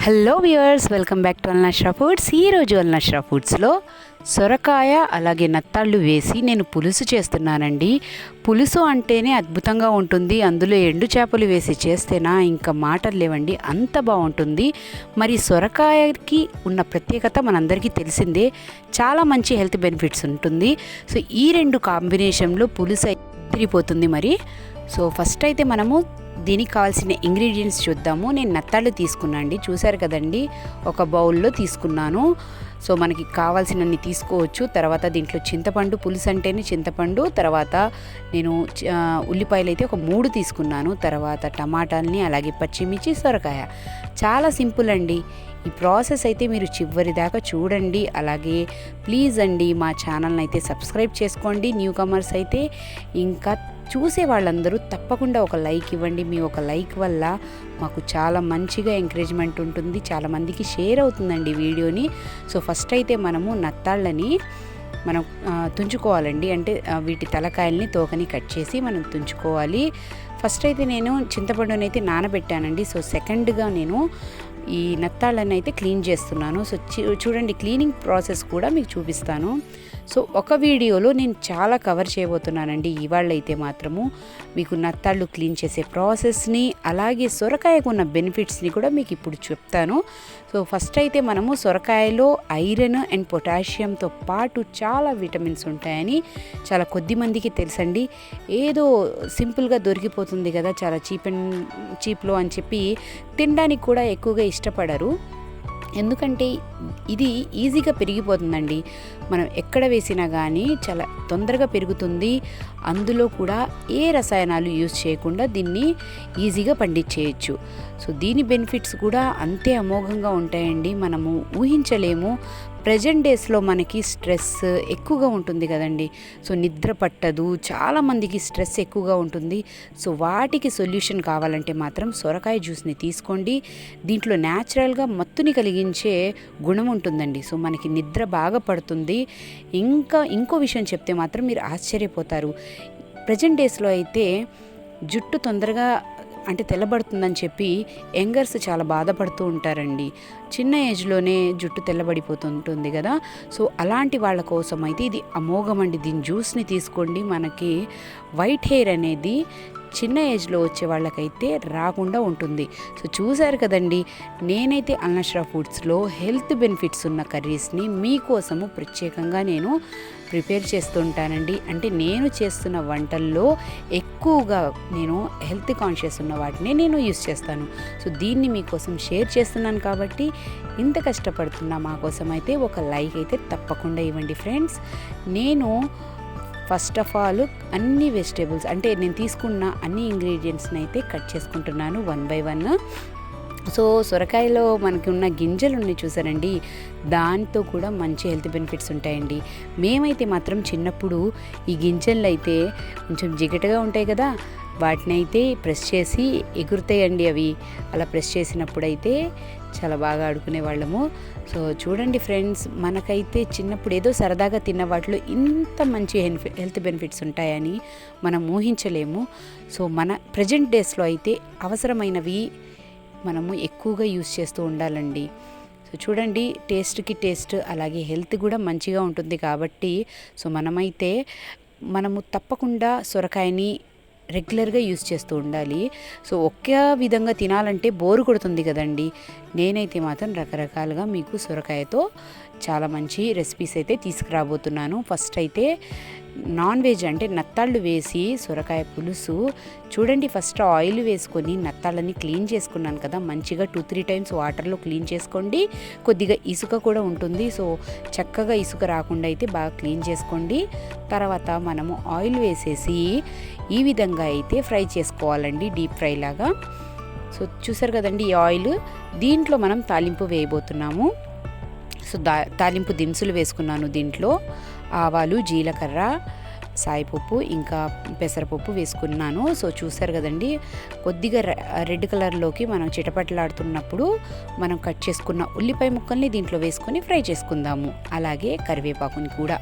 Hello viewers welcome back to Alnashra foods ఈరోజు అల్నష్రా ఫుడ్స్లో సొరకాయ అలాగే నత్తాళ్ళు వేసి నేను పులుసు చేస్తున్నానండి. పులుసు అంటేనే అద్భుతంగా ఉంటుంది. అందులో ఎండు చేపలు వేసి చేస్తేనా ఇంకా మాటలు లేవండి. అంత బాగుంటుంది. మరి సొరకాయకి ఉన్న ప్రత్యేకత మనందరికీ తెలిసిందే. చాలా మంచి హెల్త్ బెనిఫిట్స్ ఉంటుంది. సో ఈ రెండు కాంబినేషన్లో పులుసు తిరిగిపోతుంది మరి. సో ఫస్ట్ అయితే మనము దీనికి కావాల్సిన ఇంగ్రీడియంట్స్ చూద్దాము. నేను నత్తాళ్ళు తీసుకున్నా అండి. చూసారు కదండి? ఒక బౌల్లో తీసుకున్నాను. సో మనకి కావాల్సినన్ని తీసుకోవచ్చు. తర్వాత దీంట్లో చింతపండు పులుసు అంటేనే చింతపండు. తర్వాత నేను ఉల్లిపాయలు అయితే ఒక మూడు తీసుకున్నాను. తర్వాత టమాటాలని అలాగే పచ్చిమిర్చి సొరకాయ. చాలా సింపుల్ అండి. ఈ ప్రాసెస్ అయితే మీరు చివరి దాకా చూడండి. అలాగే ప్లీజ్ అండి మా ఛానల్ని అయితే సబ్స్క్రైబ్ చేసుకోండి. న్యూ కమర్స్ అయితే ఇంకా చూసే వాళ్ళందరూ తప్పకుండా ఒక లైక్ ఇవ్వండి. మీ ఒక లైక్ వల్ల మాకు చాలా మంచిగా ఎంకరేజ్మెంట్ ఉంటుంది. చాలామందికి షేర్ అవుతుందండి వీడియోని. సో ఫస్ట్ అయితే మనము నత్తాళ్ళని మనం తుంచుకోవాలండి. అంటే వీటి తలకాయల్ని తోకని కట్ చేసి మనం తుంచుకోవాలి. ఫస్ట్ అయితే నేను చింతపండుని అయితే నానబెట్టానండి. సో సెకండ్గా నేను ఈ నత్తాళ్ళని అయితే క్లీన్ చేస్తున్నాను. సో చూ- చూడండి క్లీనింగ్ ప్రాసెస్ కూడా మీకు చూపిస్తాను. సో ఒక వీడియోలో నేను చాలా కవర్ చేయబోతున్నానండి. ఇవాళ అయితే మాత్రము మీకు నత్తాళ్ళు క్లీన్ చేసే ప్రాసెస్ని అలాగే సొరకాయకు ఉన్న బెనిఫిట్స్ని కూడా మీకు ఇప్పుడు చెప్తాను. సో ఫస్ట్ అయితే మనము సొరకాయలో ఐరన్ అండ్ పొటాషియంతో పాటు చాలా విటమిన్స్ ఉంటాయని చాలా కొద్ది మందికి తెలుసండి. ఏదో సింపుల్గా దొరికిపోతుంది కదా చాలా చీప్ అండ్ చీప్లో అని చెప్పి తినడానికి కూడా ఎక్కువగా ఇష్టపడరు. ఎందుకంటే ఇది ఈజీగా పెరిగిపోతుందండి. మనం ఎక్కడ వేసినా కానీ చాలా తొందరగా పెరుగుతుంది. అందులో కూడా ఏ రసాయనాలు యూజ్ చేయకుండా దీన్ని ఈజీగా పండించేయచ్చు. సో దీని బెనిఫిట్స్ కూడా అంతే అమోఘంగా ఉంటాయండి. మనము ఊహించలేము. ప్రజెంట్ డేస్లో మనకి స్ట్రెస్ ఎక్కువగా ఉంటుంది కదండి. సో నిద్ర పట్టదు చాలామందికి స్ట్రెస్ ఎక్కువగా ఉంటుంది. సో వాటికి సొల్యూషన్ కావాలంటే మాత్రం సొరకాయ జ్యూస్ని తీసుకోండి. దీంట్లో న్యాచురల్గా మత్తుని కలిగించే గుణం ఉంటుందండి. సో మనకి నిద్ర బాగా పడుతుంది. ఇంకా ఇంకో విషయం చెప్తే మాత్రం మీరు ఆశ్చర్యపోతారు. ప్రజెంట్ డేస్లో అయితే జుట్టు తొందరగా అంటే తెల్లబడుతుందని చెప్పి యంగర్స్ చాలా బాధపడుతూ ఉంటారండి. చిన్న ఏజ్లోనే జుట్టు తెల్లబడిపోతుంటుంది కదా. సో అలాంటి వాళ్ళ కోసం అయితే ఇది అమోఘం అండి దీని జ్యూస్ని తీసుకోండి. మనకి వైట్ హెయిర్ అనేది చిన్న ఏజ్లో వచ్చే వాళ్ళకైతే రాకుండా ఉంటుంది. సో చూశారు కదండి నేనైతే అల్నష్రా ఫుడ్స్లో హెల్త్ బెనిఫిట్స్ ఉన్న కర్రీస్ని మీకోసము ప్రత్యేకంగా నేను ప్రిపేర్ చేస్తుంటానండి. అంటే నేను చేస్తున్న వంటల్లో ఎక్కువగా నేను హెల్త్ కాన్షియస్ ఉన్న వాటిని నేను యూస్ చేస్తాను. సో దీన్ని మీకోసం షేర్ చేస్తున్నాను కాబట్టి ఇంత కష్టపడుతున్న మా కోసం అయితే ఒక లైక్ అయితే తప్పకుండా ఇవ్వండి ఫ్రెండ్స్. నేను ఫస్ట్ ఆఫ్ ఆల్ అన్ని వెజిటేబుల్స్ అంటే నేను తీసుకున్న అన్ని ఇంగ్రీడియంట్స్ని అయితే కట్ చేసుకుంటున్నాను వన్ బై వన్. సో సొరకాయలో మనకి ఉన్న గింజలు ఉన్నాయి చూసారండి. దాంతో కూడా మంచి హెల్త్ బెనిఫిట్స్ ఉంటాయండి. మేమైతే మాత్రం చిన్నప్పుడు ఈ గింజలు అయితే కొంచెం జిగటగా ఉంటాయి కదా వాటిని అయితే ప్రెస్ చేసి ఎగురుతాయండి అవి. అలా ప్రెస్ చేసినప్పుడైతే చాలా బాగా ఆడుకునే వాళ్ళము. సో చూడండి ఫ్రెండ్స్ మనకైతే చిన్నప్పుడు ఏదో సరదాగా తిన్న వాటిలో ఇంత మంచి హెల్త్ బెనిఫిట్స్ ఉంటాయని మనం ఊహించలేము. సో మన ప్రజెంట్ డేస్లో అయితే అవసరమైనవి మనము ఎక్కువగా యూస్ చేస్తూ ఉండాలండి. సో చూడండి టేస్ట్కి టేస్ట్ అలాగే హెల్త్ కూడా మంచిగా ఉంటుంది కాబట్టి సో మనమైతే మనము తప్పకుండా సొరకాయని రెగ్యులర్గా యూస్ చేస్తూ ఉండాలి. సో ఒకే విధంగా తినాలంటే బోరు కొడుతుంది కదండి. నేనైతే మాత్రం రకరకాలుగా మీకు సొరకాయతో చాలా మంచి రెసిపీస్ అయితే తీసుకురాబోతున్నాను. ఫస్ట్ అయితే నాన్ వెజ్ అంటే నత్తాళ్ళు వేసి సొరకాయ పులుసు. చూడండి ఫస్ట్ ఆయిల్ వేసుకొని నత్తాళ్ళని క్లీన్ చేసుకున్నాను కదా మంచిగా టూ త్రీ టైమ్స్ వాటర్లో క్లీన్ చేసుకోండి. కొద్దిగా ఇసుక కూడా ఉంటుంది సో చక్కగా ఇసుక రాకుండా అయితే బాగా క్లీన్ చేసుకోండి. తర్వాత మనము ఆయిల్ వేసేసి ఈ విధంగా అయితే ఫ్రై చేసుకోవాలండి డీప్ ఫ్రై లాగా. సో చూసారు కదండి ఈ ఆయిల్ దీంట్లో మనం తాలింపు వేయబోతున్నాము. సో దా తాలింపు దినుసులు వేసుకున్నాను దీంట్లో. ఆవాలు జీలకర్ర సాయిపప్పు ఇంకా పెసరపప్పు వేసుకున్నాను. సో చూసారు కదండి కొద్దిగా రె- రెడ్ కలర్లోకి మనం చిటపటలాడుతున్నప్పుడు మనం కట్ చేసుకున్న ఉల్లిపాయ ముక్కల్ని దీంట్లో వేసుకొని ఫ్రై చేసుకుందాము. అలాగే కరివేపాకుని కూడా.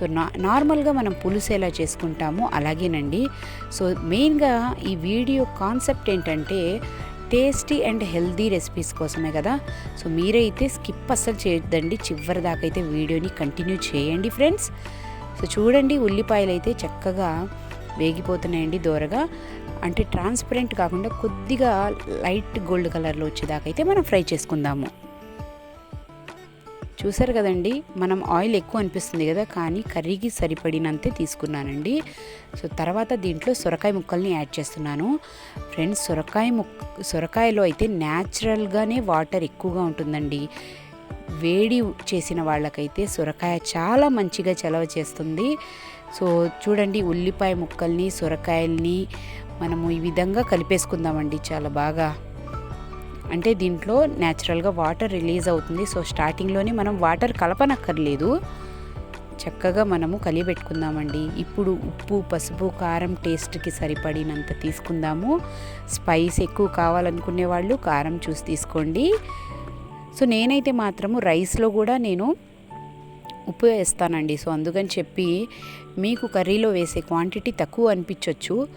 సో నా నార్మల్గా మనం పులుసు ఎలా చేసుకుంటామో అలాగేనండి. సో మెయిన్గా ఈ వీడియో కాన్సెప్ట్ ఏంటంటే టేస్టీ అండ్ హెల్దీ రెసిపీస్ కోసమే కదా. సో మీరైతే స్కిప్ అస్సలు చేయొద్దండి. చివరి దాకా అయితే వీడియోని కంటిన్యూ చేయండి ఫ్రెండ్స్. సో చూడండి ఉల్లిపాయలు అయితే చక్కగా వేగిపోతున్నాయండి దూరగా. అంటే ట్రాన్స్పరెంట్ కాకుండా కొద్దిగా లైట్ గోల్డ్ కలర్లో వచ్చేదాకా అయితే మనం ఫ్రై చేసుకుందాము. చూసారు కదండి మనం ఆయిల్ ఎక్కువ అనిపిస్తుంది కదా కానీ కర్రీకి సరిపడినంతే తీసుకున్నానండి. సో తర్వాత దీంట్లో సొరకాయ ముక్కల్ని యాడ్ చేస్తున్నాను. ఫ్రెండ్స్ సొరకాయ ముక్ సొరకాయలో అయితే న్యాచురల్గానే వాటర్ ఎక్కువగా ఉంటుందండి. వేడి చేసిన వాళ్ళకైతే సొరకాయ చాలా మంచిగా చలవ చేస్తుంది. సో చూడండి ఉల్లిపాయ ముక్కల్ని సొరకాయల్ని మనము ఈ విధంగా కలిపేసుకుందామండి చాలా బాగా. అంటే దీంట్లో న్యాచురల్గా వాటర్ రిలీజ్ అవుతుంది. సో స్టార్టింగ్లోనే మనం వాటర్ కలపనక్కర్లేదు. చక్కగా మనము కలిపెట్టుకుందామండి. ఇప్పుడు ఉప్పు పసుపు కారం టేస్ట్కి సరిపడినంత తీసుకుందాము. స్పైస్ ఎక్కువ కావాలనుకునే వాళ్ళు కారం చూసి తీసుకోండి. సో నేనైతే మాత్రము రైస్లో కూడా నేను ఉప్పు వేస్తానండి. సో అందుకని చెప్పి మీకు కర్రీలో వేసే క్వాంటిటీ తక్కువ అనిపించవచ్చు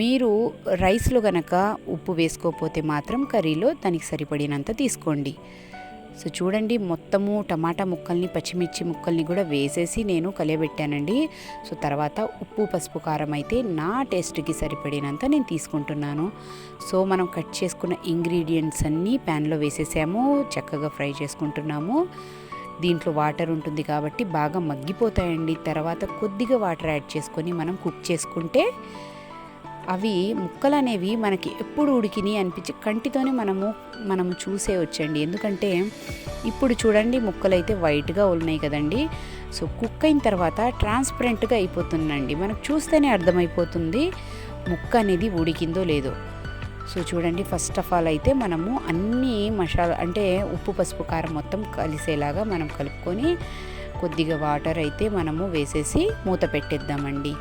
మీరు రైస్లో కనుక ఉప్పు వేసుకోకపోతే మాత్రం కర్రీలో దానికి సరిపడినంత తీసుకోండి. సో చూడండి మొత్తము టమాటా ముక్కల్ని పచ్చిమిర్చి ముక్కల్ని కూడా వేసేసి నేను కలియబెట్టానండి. సో తర్వాత ఉప్పు పసుపు కారం అయితే నా టేస్ట్కి సరిపడినంత నేను తీసుకుంటున్నాను. సో మనం కట్ చేసుకున్న ఇంగ్రీడియంట్స్ అన్నీ ప్యాన్లో వేసేసాము చక్కగా ఫ్రై చేసుకుంటున్నాము. దీంట్లో వాటర్ ఉంటుంది కాబట్టి బాగా మగ్గిపోతాయండి. తర్వాత కొద్దిగా వాటర్ యాడ్ చేసుకొని మనం కుక్ చేసుకుంటే అవి ముక్కలు అనేవి మనకి ఎప్పుడు ఉడికిని అనిపించి కంటితోనే మనము మనము చూసేయచ్చండి ఎందుకంటే ఇప్పుడు చూడండి ముక్కలు అయితే వైట్గా ఉన్నాయి కదండి. సో కుక్ అయిన తర్వాత ట్రాన్స్పరెంట్గా అయిపోతుందండి. మనకు చూస్తేనే అర్థమైపోతుంది ముక్క అనేది ఉడికిందో లేదో. సో చూడండి ఫస్ట్ ఆఫ్ ఆల్ అయితే మనము అన్ని మసాలా అంటే ఉప్పు పసుపు కారం మొత్తం కలిసేలాగా మనం కలుపుకొని కొద్దిగా వాటర్ అయితే మనము వేసేసి మూత పెట్టేద్దామండి.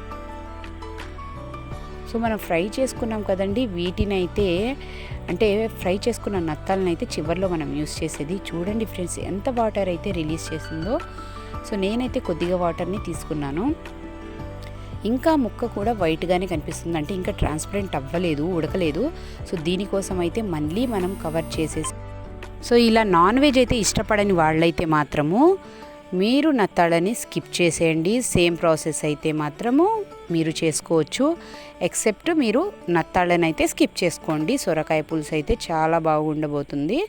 సో మనం ఫ్రై చేసుకున్నాం కదండి వీటిని అయితే అంటే ఫ్రై చేసుకున్న నత్తాలను అయితే చివరిలో మనం యూస్ చేసేది. చూడండి ఫ్రెండ్స్ ఎంత వాటర్ అయితే రిలీజ్ చేసిందో. సో నేనైతే కొద్దిగా వాటర్ని తీసుకున్నాను. ఇంకా ముక్క కూడా వైట్గానే కనిపిస్తుంది. అంటే ఇంకా ట్రాన్స్పరెంట్ అవ్వలేదు ఉడకలేదు. సో దీనికోసం అయితే మళ్ళీ మనం కవర్ చేసేసి సో ఇలా నాన్ వెజ్ అయితే ఇష్టపడని వాళ్ళైతే మాత్రము మీరు నత్తాలని స్కిప్ చేసేయండి. సేమ్ ప్రాసెస్ అయితే మాత్రము. మీరు చేసుకోవచ్చు. ఎక్సెప్ట్ మీరు నత్తాళ్ళనైతే స్కిప్ చేసుకోండి. సొరకాయ పులుసు అయితే చాలా బాగుండబోతుంది.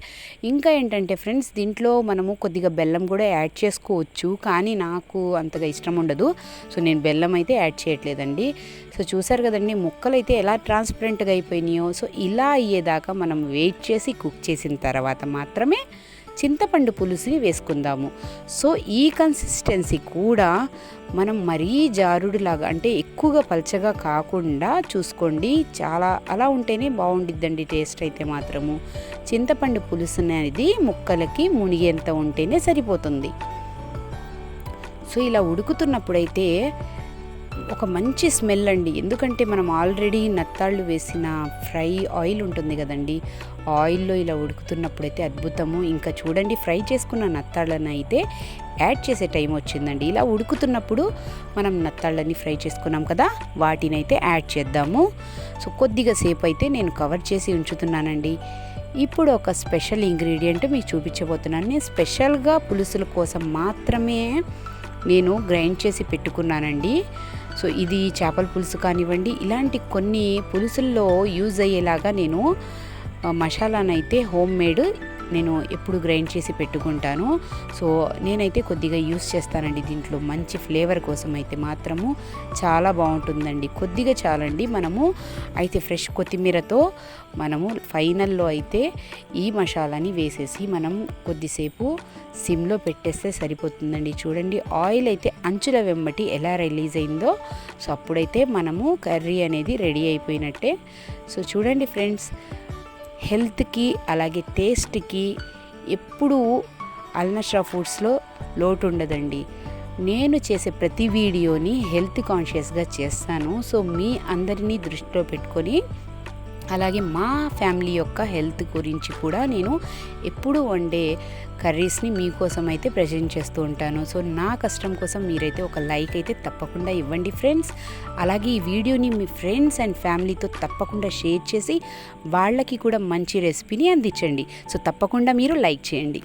ఇంకా ఏంటంటే ఫ్రెండ్స్ దీంట్లో మనము కొద్దిగా బెల్లం కూడా యాడ్ చేసుకోవచ్చు. కానీ నాకు అంతగా ఇష్టం ఉండదు. సో నేను బెల్లం అయితే యాడ్ చేయట్లేదండి. సో చూసారు కదండి ముక్కలు అయితే ఎలా ట్రాన్స్పరెంట్గా అయిపోయినాయో. సో ఇలా అయ్యేదాకా మనం వెయిట్ చేసి కుక్ చేసిన తర్వాత మాత్రమే చింతపండు పులుసుని వేసుకుందాము. సో ఈ కన్సిస్టెన్సీ కూడా మనం మరీ జారుడులాగా అంటే ఎక్కువగా పలచగా కాకుండా చూసుకోండి. చాలా అలా ఉంటేనే బాగుండిద్దండి టేస్ట్ అయితే మాత్రము. చింతపండు పులుసు అనేది ముక్కలకి మునిగేంత ఉంటేనే సరిపోతుంది. సో ఇలా ఉడుకుతున్నప్పుడైతే ఒక మంచి స్మెల్ అండి. ఎందుకంటే మనం ఆల్రెడీ నత్తాళ్ళు వేసిన ఫ్రై ఆయిల్ ఉంటుంది కదండి. ఆయిల్లో ఇలా ఉడుకుతున్నప్పుడు అయితే అద్భుతము. ఇంకా చూడండి ఫ్రై చేసుకున్న నత్తాళ్ళని అయితే యాడ్ చేసే టైం వచ్చిందండి. ఇలా ఉడుకుతున్నప్పుడు మనం నత్తాళ్ళని ఫ్రై చేసుకున్నాం కదా వాటిని అయితే యాడ్ చేద్దాము. సో కొద్దిగా సేపు అయితే నేను కవర్ చేసి ఉంచుతున్నానండి. ఇప్పుడు ఒక స్పెషల్ ఇంగ్రీడియంట్ మీకు చూపించబోతున్నాను. నేను స్పెషల్గా పులుసుల కోసం మాత్రమే నేను గ్రైండ్ చేసి పెట్టుకున్నానండి. సో ఇది చేపల పులుసు కానివ్వండి ఇలాంటి కొన్ని పులుసుల్లో యూజ్ అయ్యేలాగా నేను మసాలానైతే హోమ్ మేడ్ నేను ఎప్పుడు గ్రైండ్ చేసి పెట్టుకుంటాను. సో నేనైతే కొద్దిగా యూస్ చేస్తానండి దీంట్లో మంచి ఫ్లేవర్ కోసం అయితే మాత్రము. చాలా బాగుంటుందండి. కొద్దిగా చాలండి. మనము అయితే ఫ్రెష్ కొత్తిమీరతో మనము ఫైనల్లో అయితే ఈ మసాలాని వేసేసి మనం కొద్దిసేపు సిమ్లో పెట్టేస్తే సరిపోతుందండి. చూడండి ఆయిల్ అయితే అంచుల వెంబటి ఎలా రిలీజ్ అయిందో. సో అప్పుడైతే మనము కర్రీ అనేది రెడీ అయిపోయినట్టే. సో చూడండి ఫ్రెండ్స్ హెల్త్కి అలాగే టేస్ట్కి ఎప్పుడూ అల్నష్రా ఫుడ్స్లో లోటు ఉండదండి నేను చేసే ప్రతి వీడియోని హెల్త్ కాన్షియస్గా చేస్తాను. సో మీ అందరినీ దృష్టిలో పెట్టుకొని అలాగే మా ఫ్యామిలీ యొక్క హెల్త్ గురించి కూడా నేను ఎప్పుడు వండే కర్రీస్ని మీకోసం అయితే ప్రజెంట్ చేస్తూ ఉంటాను. సో నా కష్టం కోసం మీరైతే ఒక లైక్ అయితే తప్పకుండా ఇవ్వండి ఫ్రెండ్స్. అలాగే ఈ వీడియోని మీ ఫ్రెండ్స్ అండ్ ఫ్యామిలీతో తప్పకుండా షేర్ చేసి వాళ్ళకి కూడా మంచి రెసిపీని అందించండి. సో తప్పకుండా మీరు లైక్ చేయండి.